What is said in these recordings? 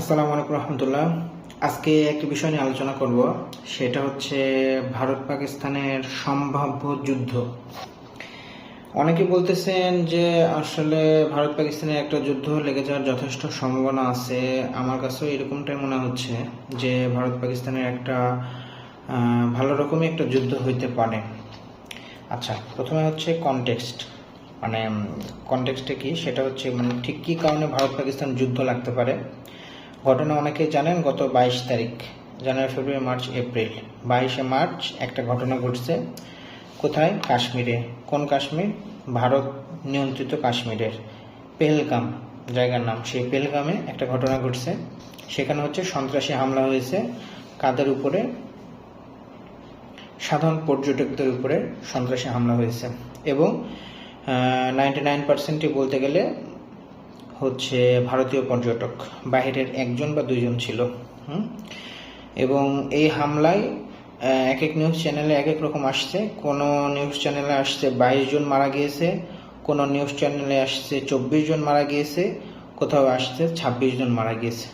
আসসালামু আলাইকুম রহমতুল্লাহ। আজকে একটি বিষয় নিয়ে আলোচনা করব, সেটা হচ্ছে ভারত পাকিস্তানের সম্ভাব্য যুদ্ধ। অনেকে বলতেছেন যে আসলে ভারত পাকিস্তানের একটা যুদ্ধ লেগে যাওয়ার যথেষ্ট সম্ভাবনা আছে। আমার কাছেও এরকমটাই মনে হচ্ছে যে ভারত পাকিস্তানের একটা ভালো রকমই একটা যুদ্ধ হইতে পারে। আচ্ছা প্রথমে হচ্ছে কনটেক্সট মানে কনটেক্সটে কি? সেটা হচ্ছে মানে ঠিক কী কারণে ভারত পাকিস্তান যুদ্ধ লাগতে পারে? ঘটনা অনেকেই জানেন, গত বাইশ তারিখ, জানুয়ারি, ফেব্রুয়ারি, মার্চ, এপ্রিল। বাইশে মার্চ একটা ঘটনা ঘটছে। কোথায়? কাশ্মীরে। কোন কাশ্মীর? ভারত নিয়ন্ত্রিত কাশ্মীরের। পেহেলগাম জায়গার নাম। সেই পেহেলগামে একটা ঘটনা ঘটছে। সেখানে হচ্ছে সন্ত্রাসী হামলা হয়েছে। কাদের উপরে? সাধারণ পর্যটকদের উপরে সন্ত্রাসী হামলা হয়েছে। এবং নাইনটি নাইন পার্সেন্টই বলতে গেলে হচ্ছে ভারতীয় পর্যটক। বাহিরের একজন বা দুইজন ছিল, হুম? এবং এই হামলায় এক এক নিউজ চ্যানেলে এক এক রকম আসছে। কোনো নিউজ চ্যানেলে আসছে বাইশ জন মারা গিয়েছে, কোনো নিউজ চ্যানেলে আসছে চব্বিশ জন মারা গিয়েছে, কোথাও আসছে ছাব্বিশ জন মারা গিয়েছে।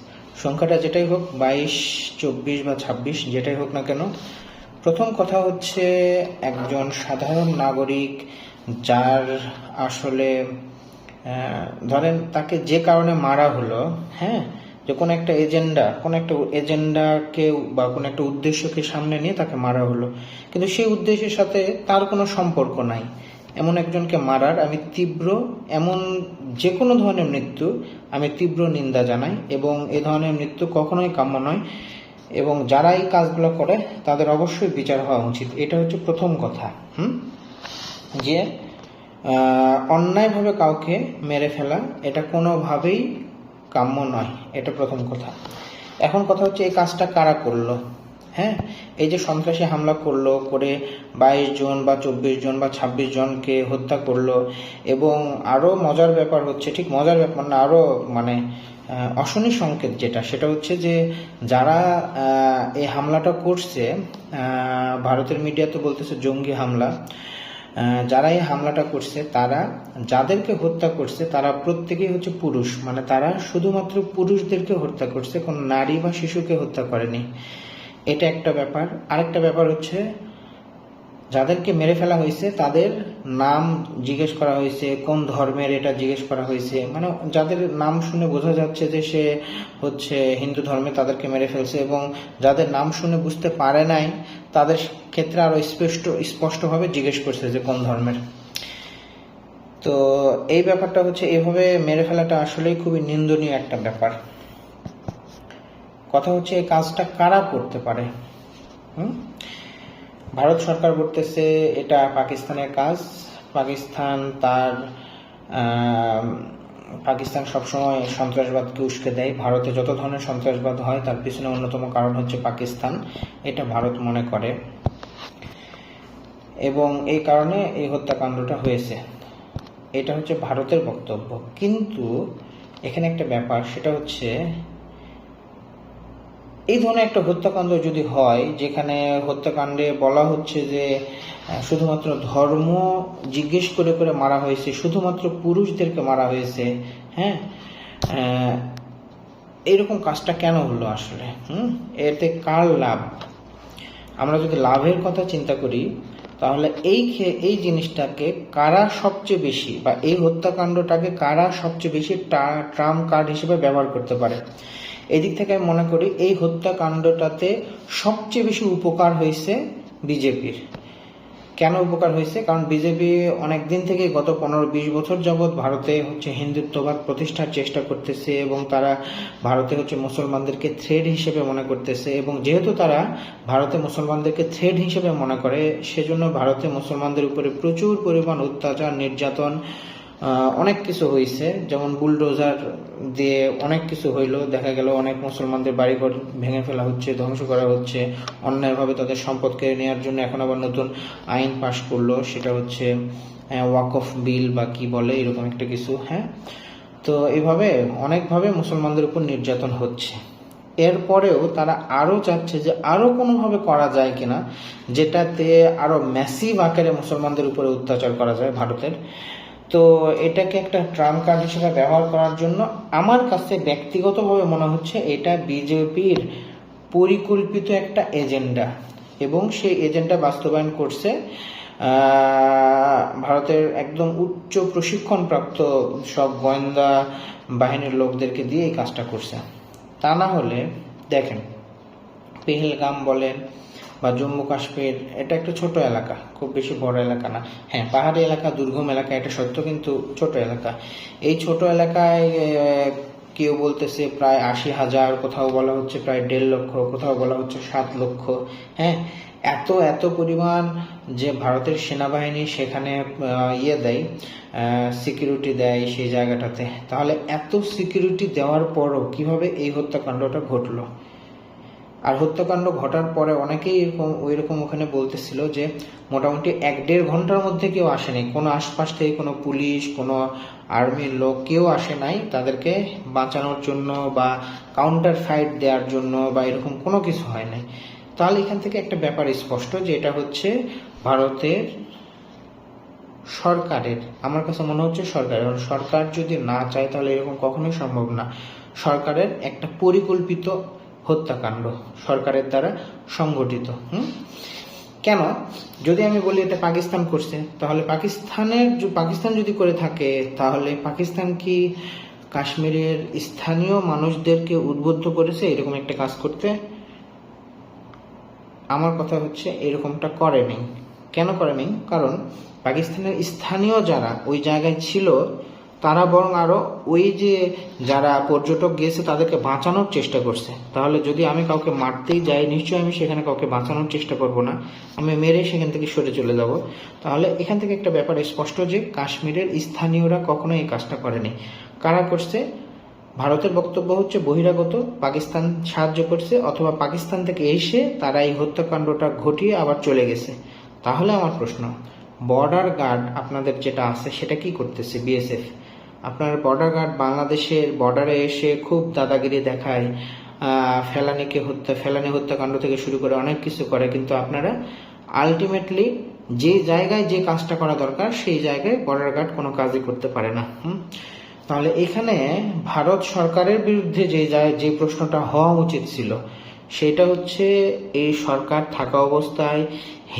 সংখ্যাটা যেটাই হোক, বাইশ, চব্বিশ বা ছাব্বিশ, যেটাই হোক না কেন, প্রথম কথা হচ্ছে একজন সাধারণ নাগরিক যার আসলে ধরেন তাকে যে কারণে মারা হলো হ্যাঁ যে কোনো একটা এজেন্ডা কোনো একটা এজেন্ডাকে বা কোনো একটা উদ্দেশ্যকে সামনে নিয়ে তাকে মারা হলো। কিন্তু সেই উদ্দেশ্যের সাথে তার কোনো সম্পর্ক নাই। এমন একজনকে মারার আমি তীব্র, এমন যে কোনো ধরনের মৃত্যু আমি তীব্র নিন্দা জানাই এবং এ ধরনের মৃত্যু কখনোই কাম্য নয় এবং যারা এই কাজগুলো করে তাদের অবশ্যই বিচার হওয়া উচিত। এটা হচ্ছে প্রথম কথা, হুম? যে অন্যায়ভাবে কাউকে মেরে ফেলা, এটা কোনোভাবেই কাম্য নয়। এটা প্রথম কথা। এখন কথা হচ্ছে, এই কাজটা কারা করল? হ্যাঁ? এই যে সন্ত্রাসী হামলা করল, করে বাইশ জন বা চব্বিশ জন বা ছাব্বিশ জনকে হত্যা করল, এবং আরও মজার ব্যাপার হচ্ছে, ঠিক মজার ব্যাপার না আরও মানে অশনি সংকেত যেটা, সেটা হচ্ছে যে যারা এই হামলাটা করছে ভারতের মিডিয়া তো বলতেছে জঙ্গি হামলা যারা এই হামলাটা করছে, তারা যাদেরকে হত্যা করছে, তারা প্রত্যেকেই হচ্ছে পুরুষ। মানে তারা শুধুমাত্র পুরুষদেরকে হত্যা করছে, কোনো নারী বা শিশুকে হত্যা করেনি। এটা একটা ব্যাপার। আরেকটা ব্যাপার হচ্ছে যাদেরকে মেরে ফেলা হয়েছে, তাদের নাম জিজ্ঞেস করা হয়েছে, কোন ধর্মের এটা জিজ্ঞেস করা হয়েছে। মানে যাদের নাম শুনে বোঝা যাচ্ছে যে সে হচ্ছে হিন্দু ধর্মে তাদেরকে মেরে ফেলছে এবং যাদের নাম শুনে বুঝতে পারে নাই, তাদের ক্ষেত্রে আরও স্পষ্ট, স্পষ্টভাবে জিজ্ঞেস করছে যে কোন ধর্মের। তো এই ব্যাপারটা হচ্ছে এভাবে মেরে ফেলাটা আসলেই খুবই নিন্দনীয় একটা ব্যাপার। কথা হচ্ছে এই কাজটা কারা করতে পারে? হুম? ভারত সরকার বলতেছে এটা পাকিস্তানের কাজ। পাকিস্তান তার পাকিস্তান সবসময় সন্ত্রাসবাদকে উস্কে দেয়। ভারতে যত ধরনের সন্ত্রাসবাদ হয়, তার পিছনে অন্যতম কারণ হচ্ছে পাকিস্তান। এটা ভারত মনে করে। এবং এই কারণে এই হত্যাকাণ্ডটা হয়েছে। এটা হচ্ছে ভারতের বক্তব্য। কিন্তু এখানে একটা ব্যাপার, সেটা হচ্ছে এই ধরনের একটা হত্যাকাণ্ড যদি হয় যেখানে হত্যাকাণ্ডে বলা হচ্ছে যে শুধুমাত্র ধর্ম জিজ্ঞেস করে করে মারা হয়েছে শুধুমাত্র পুরুষদেরকে মারা হয়েছে হ্যাঁ? আহ, এইরকম কাজটা কেন হলো আসলে? হুম? এতে কার লাভ? আমরা যদি লাভের কথা চিন্তা করি তাহলে এই এই জিনিসটাকে কারা সবচেয়ে বেশি বা এই হত্যাকাণ্ডটাকে কারা সবচেয়ে বেশি টা- ট্রাম্প কার্ড হিসেবে ব্যবহার করতে পারে? এদিক থেকে আমি মনে করি এই হত্যাকাণ্ডটাতে সবচেয়ে বেশি উপকার হয়েছে বিজেপির। কেন উপকার হয়েছে? কারণ বিজেপি অনেক দিন থেকে গত পনেরো বিশ বছর যাবৎ ভারতে হচ্ছে হিন্দুত্ববাদ প্রতিষ্ঠার চেষ্টা করতেছে এবং তারা ভারতে হচ্ছে মুসলমানদেরকে থ্রেড হিসেবে মনে করতেছে এবং যেহেতু তারা ভারতে মুসলমানদেরকে থ্রেড হিসেবে মনে করে, সেজন্য ভারতে মুসলমানদের উপরে প্রচুর পরিমাণ অত্যাচার, নির্যাতন অনেক কিছু হয়েছে যেমন বুলডোজার দিয়ে অনেক কিছু হইল। দেখা গেল অনেক মুসলমানদের বাড়িঘর ভেঙে ফেলা হচ্ছে, ধ্বংস করা হচ্ছে। অন্যায়ভাবে তাদের সম্পদ কেড়ে নেওয়ার জন্য এখন আবার নতুন আইন পাশ করল। সেটা হচ্ছে ওয়াকফ বিল বা কি বলে, এরকম একটা কিছু হ্যাঁ? তো এইভাবে অনেকভাবে মুসলমানদের উপর নির্যাতন হচ্ছে। এরপরেও তারা আরও চাচ্ছে যে আরও কোনোভাবে করা যায় কিনা, যেটাতে আরও ম্যাসিভ আকারে মুসলমানদের উপরে অত্যাচার করা যায় ভারতের। তো এটাকে একটা ট্রাম্প কার্ড হিসেবে ব্যবহার করার জন্য আমার কাছে ব্যক্তিগতভাবে মনে হচ্ছে এটা বিজেপির পরিকল্পিত একটা এজেন্ডা। এবং সেই এজেন্ডা বাস্তবায়ন করছে ভারতের একদম উচ্চ প্রশিক্ষণপ্রাপ্ত সব গোয়েন্দা বাহিনীর লোকদেরকে দিয়ে এই কাজটা করছে। তা না হলে, দেখেন, পেহেলগাম বলেন বা জম্মু কাশ্মীর, এটা একটা ছোট এলাকা, খুব বেশি বড় এলাকা না। হ্যাঁ পাহাড়ি এলাকা, দুর্গম এলাকা, এটা সত্য কিন্তু ছোট এলাকা। এই ছোট এলাকায় কেউ বলতেছে প্রায় আশি হাজার, কোথাও বলা হচ্ছে প্রায় দেড় লক্ষ, কোথাও বলা হচ্ছে সাত লক্ষ। হ্যাঁ এত এত পরিমাণ যে ভারতের সেনাবাহিনী সেখানে ইয়ে দেয় সিকিউরিটি দেয় সেই জায়গাটাতে। তাহলে এত সিকিউরিটি দেওয়ার পরও কীভাবে এই হত্যাকাণ্ডটা ঘটলো? আর হত্যাকাণ্ড ঘটার পরে অনেকেই এরকম ওই রকম ওখানে বলতেছিল যে মোটামুটি এক দেড় ঘণ্টার মধ্যে কেউ আসেনি। কোনো আশপাশ থেকে কোনো পুলিশ, কোনো আর্মির লোক কেউ আসে নাই। তাদেরকে বাঁচানোর জন্য বা কাউন্টার ফাইট দেওয়ার জন্য বা এরকম কোনো কিছু হয় নাই। তাহলে এখান থেকে একটা ব্যাপার স্পষ্ট যে এটা হচ্ছে ভারতের সরকারের, আমার কাছে মনে হচ্ছে সরকারের সরকার যদি না চায় তাহলে এরকম কখনোই সম্ভব না। সরকারের একটা পরিকল্পিত হত্যাকাণ্ড সরকারের দ্বারা সংগঠিত কেন? যদি আমি বলি এটা পাকিস্তান করছে, তাহলে পাকিস্তানের পাকিস্তান যদি করে থাকে, তাহলে পাকিস্তান কি কাশ্মীরের স্থানীয় মানুষদেরকে উদ্বুদ্ধ করেছে এরকম একটা কাজ করতে? আমার কথা হচ্ছে এরকমটা করেনি কেন করেনি কারণ পাকিস্তানের স্থানীয় যারা ওই জায়গায় ছিল তারা বরং আরও ওই যে যারা পর্যটক গিয়েছে তাদেরকে বাঁচানোর চেষ্টা করছে। তাহলে যদি আমি কাউকে মারতেই যাই, নিশ্চয়ই আমি সেখানে কাউকে বাঁচানোর চেষ্টা করব না। আমি মেরে সেখান থেকে সরে চলে যাব। তাহলে এখান থেকে একটা ব্যাপার স্পষ্ট যে, কাশ্মীরের স্থানীয়রা কখনো এই কাজটা করেনি। কারা করছে? ভারতের বক্তব্য হচ্ছে বহিরাগত, পাকিস্তান সাহায্য করছে, অথবা পাকিস্তান থেকে এসে তারা এই হত্যাকাণ্ডটা ঘটিয়ে আবার চলে গেছে। তাহলে আমার প্রশ্ন বর্ডার গার্ড আপনাদের যেটা আছে সেটা কি করতেছে বিএসএফ আপনার বর্ডার গার্ড বাংলাদেশের বর্ডারে এসে খুব দাদাগিরি দেখায় ফেলানিকে হত্যা, ফেলানি হত্যাকাণ্ড থেকে শুরু করে অনেক কিছু করে, কিন্তু আপনারা আলটিমেটলি যে জায়গায় যে কাজটা করা দরকার, সেই জায়গায় বর্ডার গার্ড কোনো কাজই করতে পারে না তাহলে এখানে ভারত সরকারের বিরুদ্ধে যে যায়, যে প্রশ্নটা হওয়া উচিত ছিল, সেটা হচ্ছে এই সরকার থাকা অবস্থায়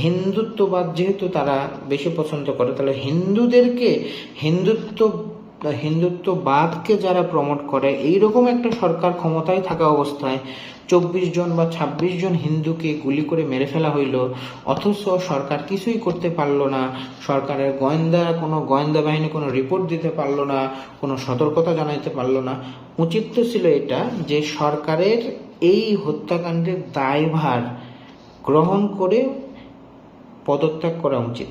হিন্দুত্ববাদ যেহেতু তারা বেশি পছন্দ করে, তাহলে হিন্দুদেরকে হিন্দুত্ব হিন্দুত্ববাদকে যারা প্রমোট করে এই রকম একটা সরকার ক্ষমতায় থাকা অবস্থায় চব্বিশ জন বা ২৬ জন হিন্দুকে গুলি করে মেরে ফেলা হইল, অথচ সরকার কিছুই করতে পারল না। সরকারের গোয়েন্দা, কোনো গোয়েন্দা বাহিনী কোনো রিপোর্ট দিতে পারল না, কোনো সতর্কতা জানাইতে পারল না। উচিত তো ছিল এটা যে সরকারের এই হত্যাকাণ্ডের দায়ভার গ্রহণ করে পদত্যাগ করা উচিত।